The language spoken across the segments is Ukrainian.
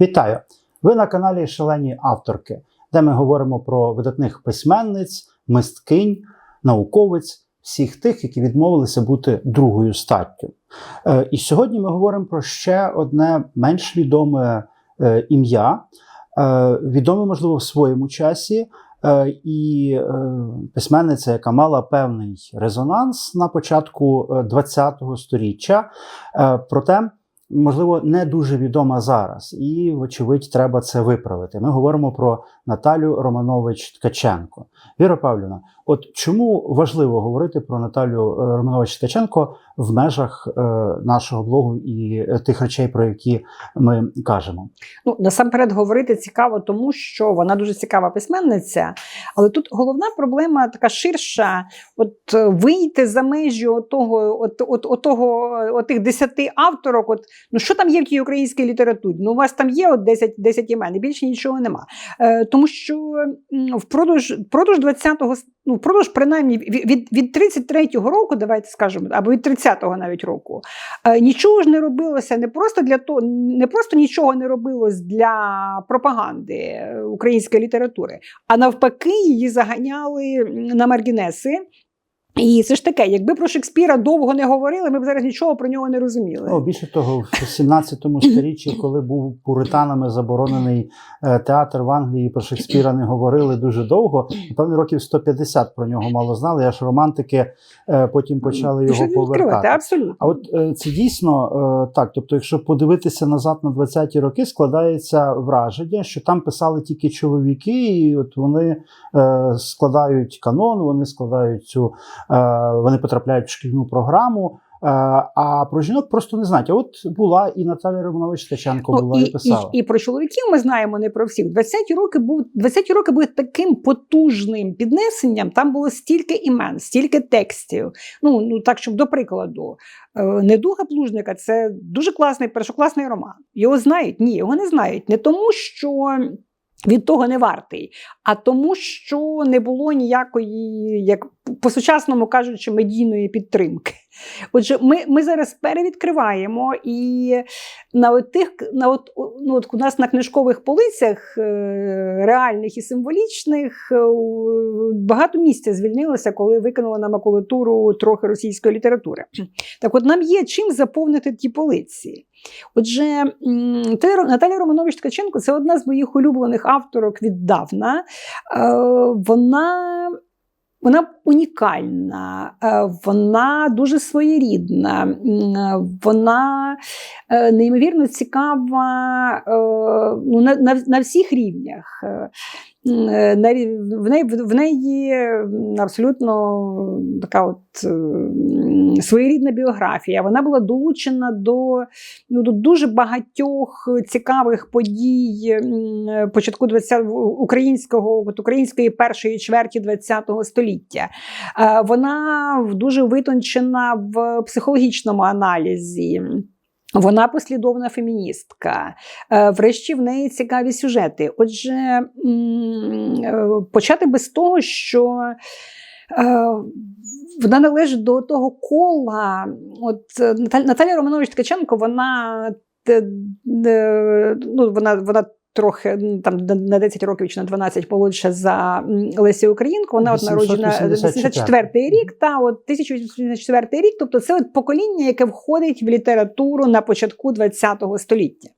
Вітаю! Ви на каналі Шалені авторки, де ми говоримо про видатних письменниць, мисткинь, науковиць, всіх тих, які відмовилися бути другою статтю. Е, І сьогодні ми говоримо про ще одне менш відоме е, ім'я, е, відоме, можливо, в своєму часі. І письменниця, яка мала певний резонанс на початку ХХ століття, проте можливо, не дуже відома зараз, і, вочевидь, треба це виправити. Ми говоримо про Наталю Романович Ткаченко. Віра Павлівна, от чому важливо говорити про Наталю е, Романович Ткаченко в межах е, нашого блогу і тих речей, про які ми кажемо? Ну, насамперед говорити цікаво, тому що вона дуже цікава письменниця, але тут головна проблема така ширша: от е, вийти за межі отого, от, от, отого, отих десяти авторок. От, ну що там є в тій українській літературі? Ну, у вас там є от 10, 10 імен, і більше нічого нема. Е, тому що впродовж, впродовж 20-го, ну, впродовж принаймні від, від, від 33-го року, давайте скажемо, або від 30-го навіть року, е, нічого ж не робилося не просто для того, не просто нічого не робилось для пропаганди е, української літератури, а навпаки, її заганяли на маргінеси. І це ж таке, якби про Шекспіра довго не говорили, ми б зараз нічого про нього не розуміли. Ну, більше того, в 17 сторіччі, коли був пуританами заборонений е, театр в Англії, про Шекспіра не говорили дуже довго. Напевно, років 150 про нього мало знали, аж романтики е, потім почали його відкривати, повертати. абсолютно. А от е, це дійсно так. Тобто, якщо подивитися назад на 20-ті роки, складається враження, що там писали тільки чоловіки, і от вони складають канон, вони складають цю, вони потрапляють в шкільну програму. Е, а про жінок просто не знають. А от була і Наталя Романович Ткаченко була Ну, і, писала. І, і про чоловіків ми знаємо не про всіх. 20-ті роки був 20-ті роки були таким потужним піднесенням. Там було стільки імен, стільки текстів. Ну ну так, щоб до прикладу, е, недуга плужника це дуже класний першокласний роман. Його знають? Ні, його не знають. Не тому, що. Від того не вартий, а тому, що не було ніякої, як по-сучасному кажучи, медійної підтримки. Отже, ми, ми зараз перевідкриваємо, і на от на от, ну, от у нас на книжкових полицях е, реальних і символічних е, багато місця звільнилося, коли викинули на макулатуру трохи російської літератури. Так от нам є чим заповнити ті полиці. Отже, Наталя Романович Ткаченко це одна з моїх улюблених авторок віддавна. Е, Вона. Вона унікальна, е, вона дуже своєрідна, е, вона е, неймовірно цікава ну, на, на, на всіх рівнях. В неї, в неї абсолютно така от своєрідна біографія. Вона була долучена до, ну, до дуже багатьох цікавих подій початку 20 українського от української першої чверті ХХ століття. Е, Вона дуже витончена в психологічному аналізі. Вона послідовна феміністка. Е, Врешті в неї цікаві сюжети. Отже, е, почати без того, що вона належить до того кола. От е, Наталя, Наталя Романович Ткаченко, вона, те- де- ну, вона, вона трохи ну, там на- на 10 років чи на 12 молодша за Лесі Українку. Вона от народжена 884 84 рік, та от 1884 рік. Тобто це от покоління, яке входить в літературу на початку ХХ століття.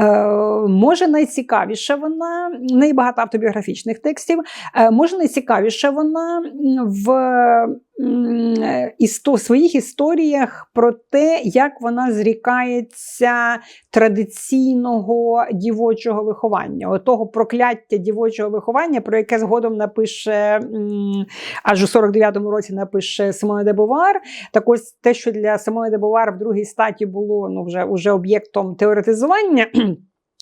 Е, може, найцікавіша вона, в неї багато автобіографічних текстів. Е, може, найцікавіша вона в е, істо, своїх історіях про те, як вона зрікається традиційного дівочого виховання, отого прокляття дівочого виховання, про яке згодом напише аж у 49-му році напише Симона де Бовар. Так ось те, що для Симони де Бовар в другій статі було ну, вже, вже об'єктом теоретизування.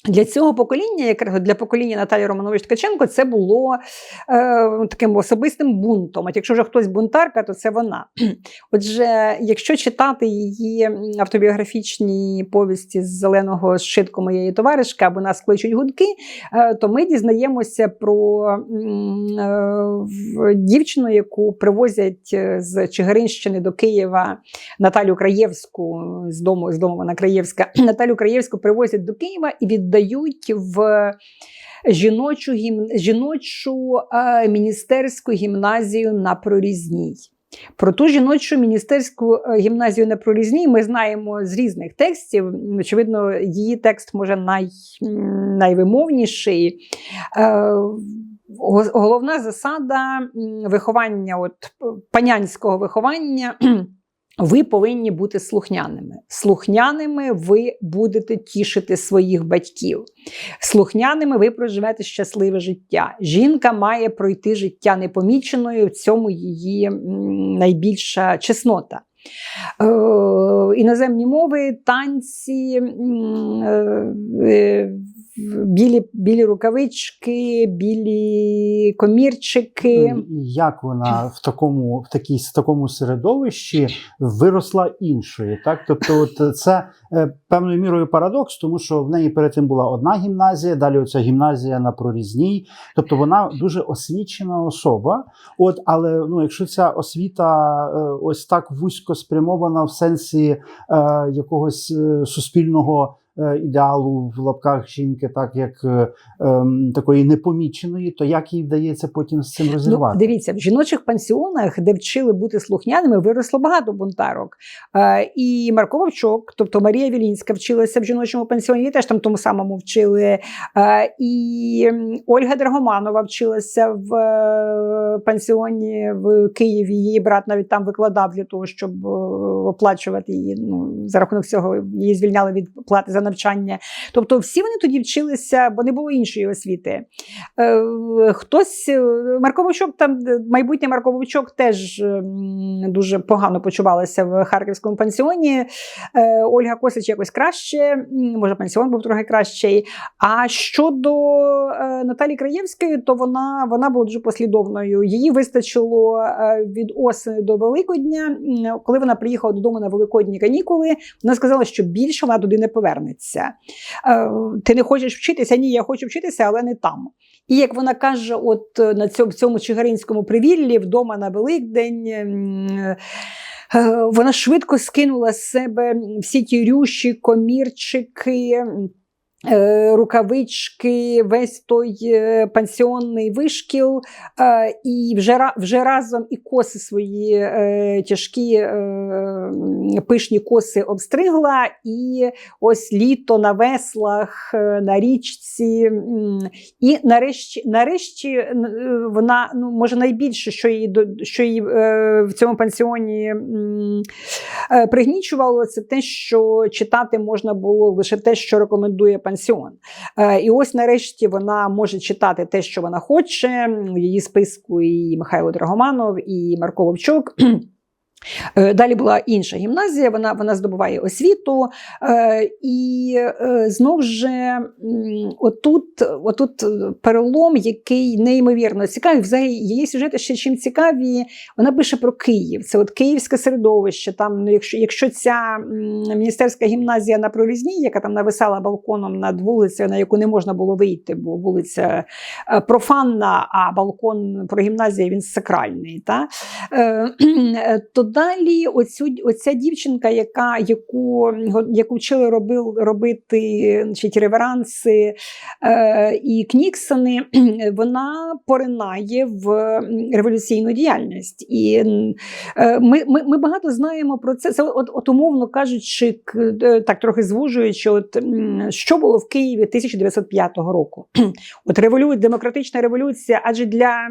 Для цього покоління, якраз для покоління Наталі Романович Ткаченко, це було е, таким особистим бунтом. От якщо вже хтось бунтарка, то це вона. Отже, якщо читати її автобіографічні повісті з зеленого зшитку моєї товаришки або нас кличуть гудки, е, то ми дізнаємося про е, дівчину, яку привозять е, з Чигиринщини до Києва Наталю Краєвську з дому, з дому вона Краєвська. Наталю Краєвську привозять до Києва і віддають віддають в жіночу, жіночу е, міністерську гімназію на Прорізній. Про ту жіночу міністерську е, гімназію на Прорізній ми знаємо з різних текстів. Очевидно, її текст може най... найвимовніший. Е, Головна засада виховання, от панянського виховання. Ви повинні бути слухняними. Слухняними ви будете тішити своїх батьків. Слухняними ви проживете щасливе життя. Жінка має пройти життя непоміченою, в цьому її найбільша чеснота. Е, іноземні мови, танці, е, е, білі, білі рукавички, білі комірчики. Ну, Як вона в такому, в такій, в такому середовищі виросла іншою? Так? Тобто, от це е, певною мірою парадокс, тому що в неї перед тим була одна гімназія, далі оця гімназія на прорізній. Тобто вона дуже освічена особа. От, але ну, якщо ця освіта е, ось так вузько спрямована в сенсі е, якогось е, суспільного. Е, Ідеалу в лапках жінки, так як е, ем, такої непоміченої, то як їй вдається потім з цим Ну, розірвати? дивіться, в жіночих пансіонах, де вчили бути слухняними, виросло багато бунтарок. Е, і Марко Вовчок, тобто Марія Вілінська, вчилася в жіночому пансіоні, її теж там тому самому вчили. Е, і Ольга Драгоманова вчилася в е, пансіоні в Києві. Її брат навіть там викладав для того, щоб оплачувати її. Ну, за рахунок цього її звільняли від плати за навчання. Тобто, всі вони тоді вчилися, бо не було іншої освіти. Е, Хтось е, Марко Вовчок, там е, майбутнє Марко Вовчок теж дуже погано почувалася в харківському пансіоні. Ольга Косич якось краще, може, пансіон був трохи кращий. А щодо Наталі Краєвської, то вона, вона була дуже послідовною. Її вистачило від осені до Великодня. Коли вона приїхала додому на великодні канікули, вона сказала, що більше вона туди не повернеться. Е, Ти не хочеш вчитися? Ні, я хочу вчитися, але не там. І як вона каже, от е, на цьому, цьому чигаринському привіллі, вдома на Великдень. м, е, Вона швидко скинула з себе всі ті рюші, комірчики, рукавички, весь той е, пансіонний вишкіл, е, і вже, вже разом і коси свої е, тяжкі е, пишні коси обстригла, і ось літо на веслах, е, на річці. І нарешті, нарешті е, вона ну, може найбільше, що її, що її е, в цьому пансіоні е, пригнічувало, це те, що читати можна було лише те, що рекомендує пансіон. Е, І ось нарешті вона може читати те, що вона хоче. У її списку і Михайло Драгоманов, і Марко Вовчок. Е, Далі була інша гімназія, вона, вона здобуває освіту. Е, і е, знов же отут, отут перелом, який неймовірно цікавий. Взагалі її сюжети ще чим цікаві. Вона пише про Київ. Це от київське середовище. Там, ну, якщо, якщо ця міністерська гімназія на прорізній, яка там нависала балконом над вулицею, на яку не можна було вийти, бо вулиця профанна, а балкон про гімназію він сакральний. Та? То далі оцю, оця дівчинка, яка, яку, яку вчили робив, робити значить, реверанси е, і кніксони, вона поринає в революційну діяльність. І е, ми, ми, ми багато знаємо про це. Це от, от умовно кажучи, е, так трохи звужуючи, от, що було в Києві 1905 року. От револю... демократична революція, адже для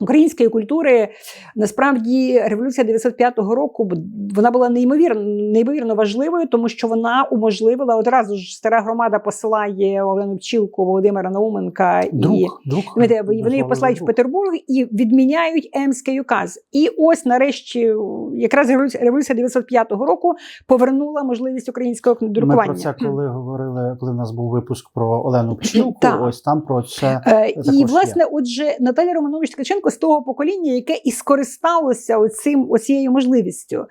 української культури насправді революція 95-го року вона була неймовірно, неймовірно важливою, тому що вона уможливила одразу ж стара громада посилає Олену Пчілку, Володимира Науменка і Друг, друг. Вони, вони їх посилають в. Петербург і відміняють Емський указ. І ось нарешті, якраз революція, революція 95-го року повернула можливість українського Ми про це коли говорили, коли в нас був випуск про Олену Пчілку, ось там про це. Е, також і є. власне, отже, Наталя Романович Ткаченко Ткаченко з того покоління, яке і скористалося оцим, оцією можливістю. Е,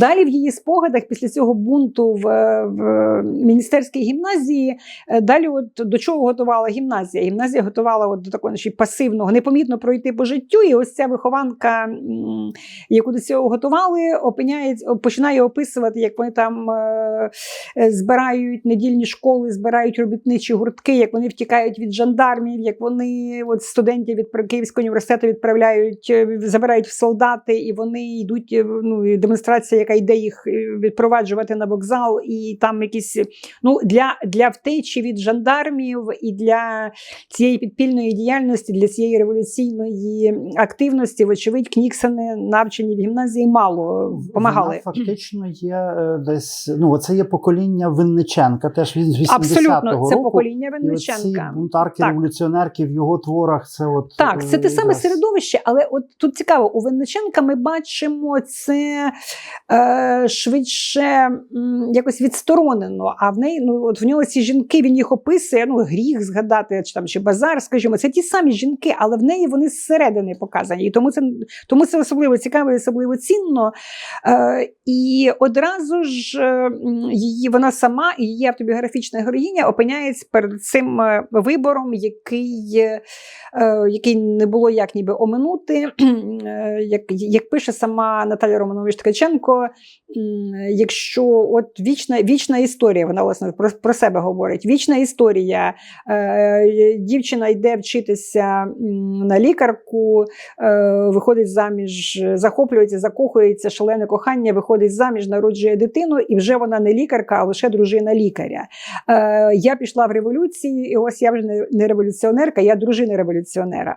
далі в її спогадах після цього бунту в, в міністерській гімназії, е, далі от до чого готувала гімназія? Гімназія готувала от до такого значить, пасивного, непомітно пройти по життю, і ось ця вихованка, яку до цього готували, опиняється, починає описувати, як вони там е, е, збирають недільні школи, збирають робітничі гуртки, як вони втікають від жандармів, як вони от, студентів від Київського університету відправляють, е, забирають в солдати, і вони йдуть. е, Ну, демонстрація, яка йде їх е, відпроваджувати на вокзал, і там якісь ну для, для втечі від жандармів і для цієї підпільної діяльності, для цієї революційної активності, вочевидь, Кніксени навчені в гімназії мало допомагали. Вона фактично є десь. Ну, це є покоління Винниченка, теж він з 80-го Абсолютно, це року. покоління І Винниченка. бунтарки, Так. революціонерки в його творах. Це от Так, це те саме середовище, але от тут цікаво, у Винниченка ми бачимо це е, швидше м, якось відсторонено. А в неї ну от в нього ці жінки він їх описує. Ну гріх згадати, чи там чи базар, скажімо, це ті самі жінки, але в неї вони зсередини показані. І тому це тому це особливо цікаво, і особливо цінно. Е, і одразу ж е, її вона сама і її автобіографічна героїня опиняється перед цим е, вибором, який. е, е, який не було як ніби оминути. Е, Як, як пише сама Наталя Романович Ткаченко, якщо от вічна, вічна історія, вона власне про, про себе говорить. Вічна історія. Е, Дівчина йде вчитися на лікарку, е, виходить заміж, захоплюється, закохується, шалене кохання, виходить заміж, народжує дитину, і вже вона не лікарка, а лише дружина лікаря. Я пішла в революцію, і ось я вже не революціонерка, я дружина революціонера.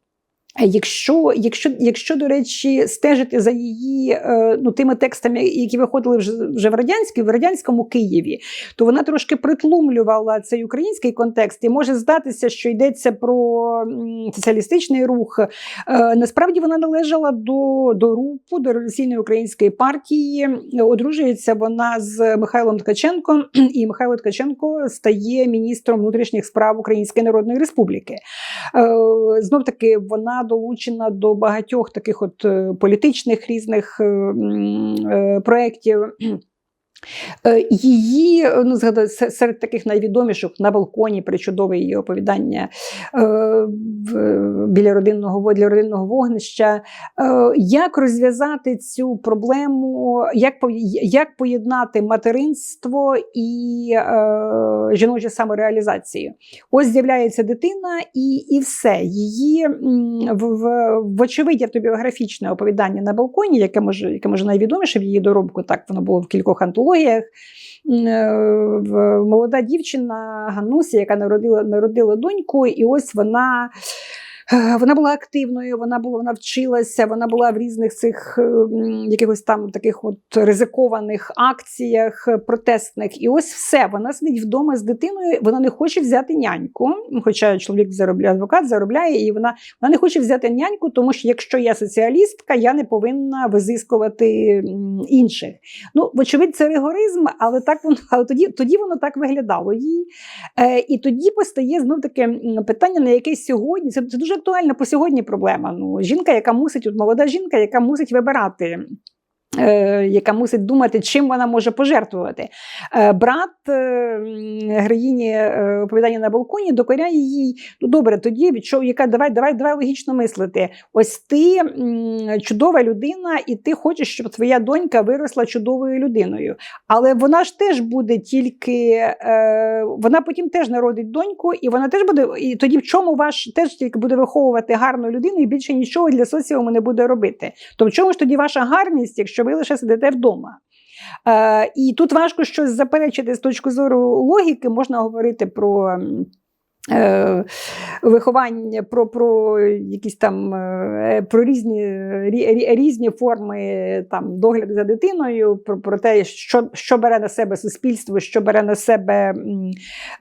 Якщо, якщо, якщо, до речі, стежити за її е, ну, тими текстами, які виходили вже, вже в радянській, в радянському Києві, то вона трошки притлумлювала цей український контекст, і може здатися, що йдеться про соціалістичний рух. Е, насправді вона належала до, до РУПу, до революційної української партії. Одружується вона з Михайлом Ткаченком, і Михайло Ткаченко стає міністром внутрішніх справ Української Народної Республіки. Е, Знов таки вона долучена до багатьох таких от е, політичних різних е, е, проєктів. Е, Її ну, серед таких найвідоміших на балконі причудове її оповідання е, біля родинного для родинного вогнища. Е, Як розв'язати цю проблему, як, як поєднати материнство і жіночу самореалізацію? Ось з'являється дитина, і, і все. Її вочевидь автобіографічне оповідання на балконі, яке може, яке може найвідоміше в її доробку, так воно було в кількох антологіях. М, е, Молода дівчина Ганусі, яка народила, народила доньку, і ось вона. Е, Вона була активною, вона була, вона вчилася, вона була в різних цих е, якихось там таких от ризикованих акціях е, протестних. І ось все. Вона сидить вдома з дитиною, вона не хоче взяти няньку. ну, Хоча чоловік заробляє, адвокат заробляє, і вона, вона не хоче взяти няньку, тому що якщо я соціалістка, я не повинна визискувати інших. Ну, вочевидь, це ригоризм, але так воно, але тоді, тоді воно так виглядало їй. І тоді постає знов таке питання, на яке сьогодні це, це дуже актуальна по сьогодні проблема. Ну, жінка, яка мусить, от молода жінка, яка мусить вибирати. Е, Яка мусить думати, чим вона може пожертвувати. Е, Брат е, героїні оповідання на балконі докоряє їй. Ну добре, тоді від чого яка давай, давай, давай логічно мислити. Ось ти чудова людина, і ти хочеш, щоб твоя донька виросла чудовою людиною. Але вона ж теж буде тільки, вона потім теж народить доньку, і вона теж буде. І тоді в чому ваш теж тільки буде виховувати гарну людину і більше нічого для соціуму не буде робити. То в чому ж тоді ваша гарність, якщо ви лише сидите вдома? Е, і тут важко щось заперечити з точки зору логіки, можна говорити про. Е, Виховання про, про якісь там е, про різні, рі- рі- різні форми там догляду за дитиною, про, про те, що, що бере на себе суспільство, що бере на себе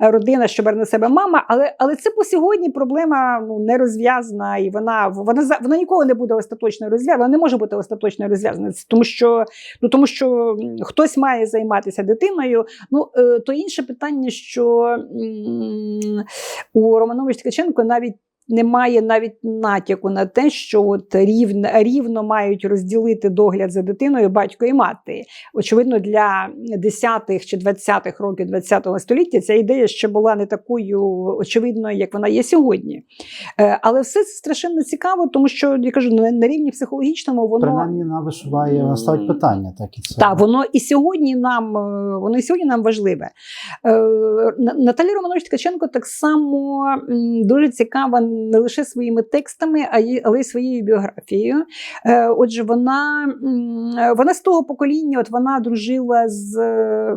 родина, що бере на себе мама. Але, але це по сьогодні проблема ну, не розв'язана, і вона, вона, вона ніколи не буде остаточно розв'язана, вона не може бути остаточно розв'язана, тому що, ну, тому що хтось має займатися дитиною. Ну, е, то інше питання, що у Романович Ткаченко навіть немає навіть натяку на те, що от рівно, рівно мають розділити догляд за дитиною батько і мати. Очевидно, для 10-х чи 20-х років 20-го століття ця ідея ще була не такою очевидною, як вона є сьогодні. Е, Але все це страшенно цікаво, тому що я кажу, на, на рівні психологічному воно Принаймні висуває, вона ставить питання, так і це. так, воно і сьогодні нам е, воно і сьогодні нам важливе. Е, На- Наталя Романович Ткаченко так само дуже цікава не лише своїми текстами, але й своєю біографією. Е, Отже, вона, вона з того покоління, от вона дружила з е,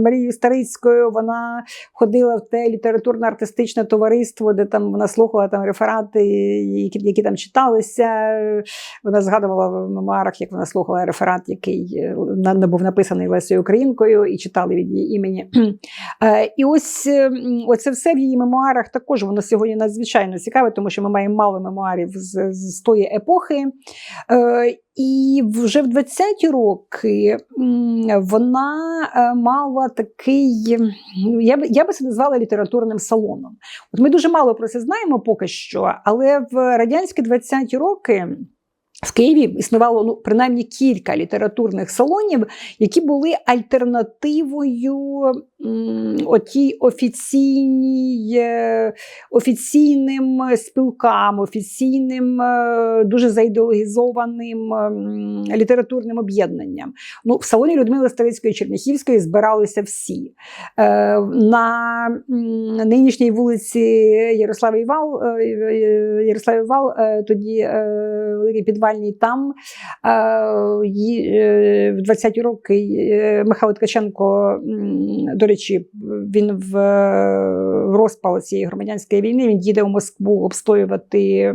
Марією Старицькою, вона ходила в те літературно-артистичне товариство, де там вона слухала там реферати, які, які там читалися. Вона згадувала в мемуарах, як вона слухала реферат, який е, був написаний Лесею Українкою, і читали від її імені. І ось оце все в її мемуарах також воно сьогодні надзвичайно цікаве, тому що ми маємо мало мемуарів з, з тої епохи. Е, І вже в 20-ті роки вона е, мала такий, ну, я би, я би це назвала літературним салоном. От ми дуже мало про це знаємо поки що, але в радянські 20-ті роки. В Києві існувало ну, принаймні кілька літературних салонів, які були альтернативою отій офіційній, е, офіційним спілкам, офіційним, е, дуже заідеологізованим літературним об'єднанням. Ну, в салоні Людмили Старицької Черняхівської збиралися всі. Е, на нинішній вулиці Ярославий Вал, е, е, Ярославий Вал, е, тоді великий підвальний там. е, е, В 20-ті роки е, Михайло Ткаченко, до речі, він в, розпал цієї громадянської війни він їде у Москву обстоювати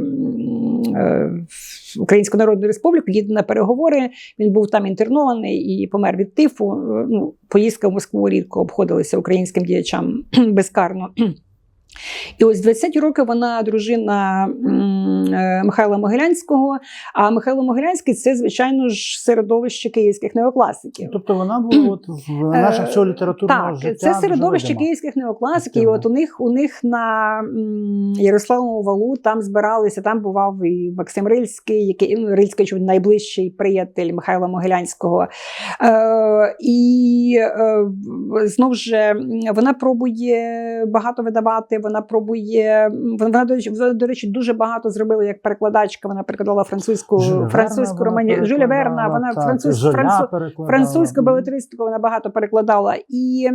Українську Народну Республіку, їде на переговори. Він був там інтернований і помер від тифу. Ну, поїздка в Москву рідко обходилася українським діячам безкарно. І ось 20 років вона дружина е, Михайла Могилянського. А Михайло Могилянський це, звичайно ж, середовище київських неокласиків. Тобто вона була от в межах цього літературного Е, Так, життя. це середовище київських неокласиків. І От у них у них на м, Ярославовому валу там збиралися. Там бував і Максим Рильський, який ну, Рильський найближчий приятель Михайла Могилянського. Е, і е, знов же м, вона пробує багато видавати. Вона пробує вона вона, до речі, дуже багато зробила як перекладачка. Вона перекладала французьку Жюля французьку Верна романі Жюля Верна. Вона перекладала, француз, так, француз, Жоля перекладала. Французьку балетристику вона багато перекладала. І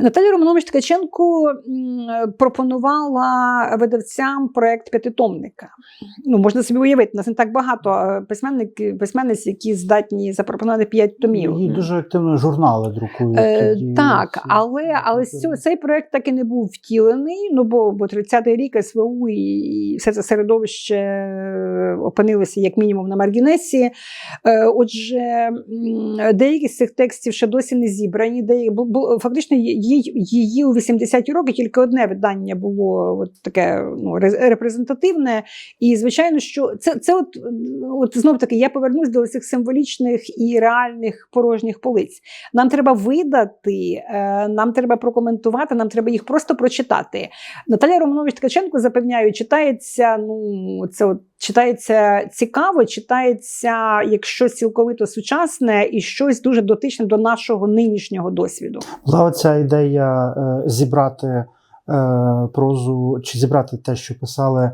Наталя Романович Ткаченко пропонувала видавцям проект п'ятитомника. Ну, можна собі уявити, у нас не так багато е, письменник, письменниць, які здатні запропонувати п'ять томів. Її дуже активно журнали друкують. Е, тоді так, але, але цей проект так і не був втілений. Ну бо, бо 30-й рік СВУ і, і все це середовище е, опинилося як мінімум на маргінесі. Е, Отже, деякі з цих текстів ще досі не зібрані. Деякі, бу- бу- фактично її, у 80-ті роки тільки одне видання було от таке ну, репрезентативне. І звичайно, що це, це от, от знов таки я повернусь до цих символічних і реальних порожніх полиць. Нам треба видати, е, нам треба прокоментувати, нам треба їх просто прочитати. Наталя Романович Ткаченко запевняю, читається. Ну це от читається цікаво, читається як щось цілковито сучасне і щось дуже дотичне до нашого нинішнього досвіду. Була оця ідея е, зібрати е, прозу, чи зібрати те, що писали е,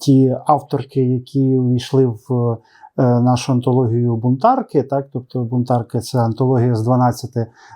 ті авторки, які увійшли в нашу антологію бунтарки. Так? Тобто бунтарки це антологія з 12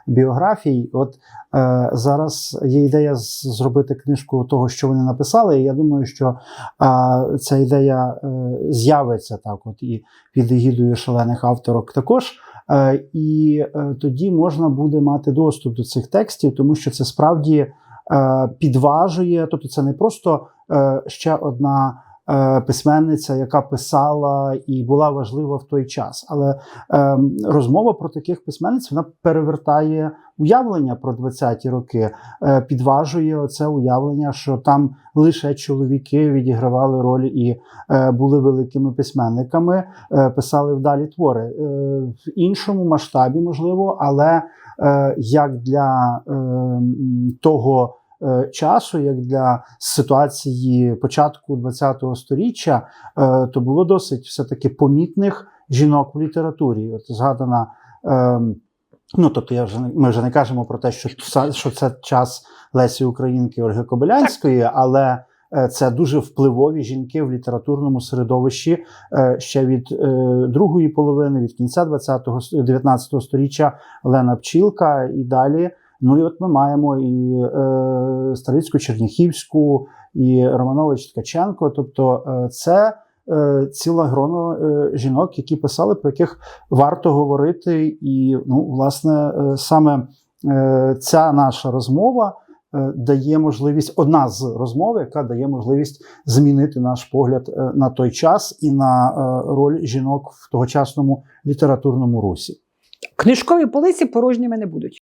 біографій. От е, зараз є ідея зробити книжку того, що вони написали. І я думаю, що е, ця ідея е, з'явиться так, от і під егідою шалених авторок також. Е, І е, тоді можна буде мати доступ до цих текстів, тому що це справді е, підважує, тобто це не просто е, ще одна. Е, Письменниця, яка писала і була важлива в той час, але е, розмова про таких письменниць вона перевертає уявлення про 20-ті роки, е, підважує це уявлення, що там лише чоловіки відігравали роль і е, були великими письменниками, писали вдалі твори. В іншому масштабі, можливо, але як для е, того часу, як для ситуації початку ХХ століття, е, то було досить все-таки помітних жінок в літературі. От згадана. Е, Ну, тобто, я вже ми вже не кажемо про те, що, що це час Лесі Українки Ольги Кобилянської, але е, це дуже впливові жінки в літературному середовищі е, ще від е, другої половини, від кінця 20-го, с- 19 століття Олена Пчілка і далі. Ну і от ми маємо і е, Старицьку Черніхівську, і Романович Ткаченко. Тобто, е, це е, ціле гроно е, жінок, які писали, про яких варто говорити. І, ну, власне, е, саме е, ця наша розмова е, дає можливість, одна з розмов, яка дає можливість змінити наш погляд е, на той час і на е, роль жінок в тогочасному літературному русі. Книжкові полиці порожніми не будуть.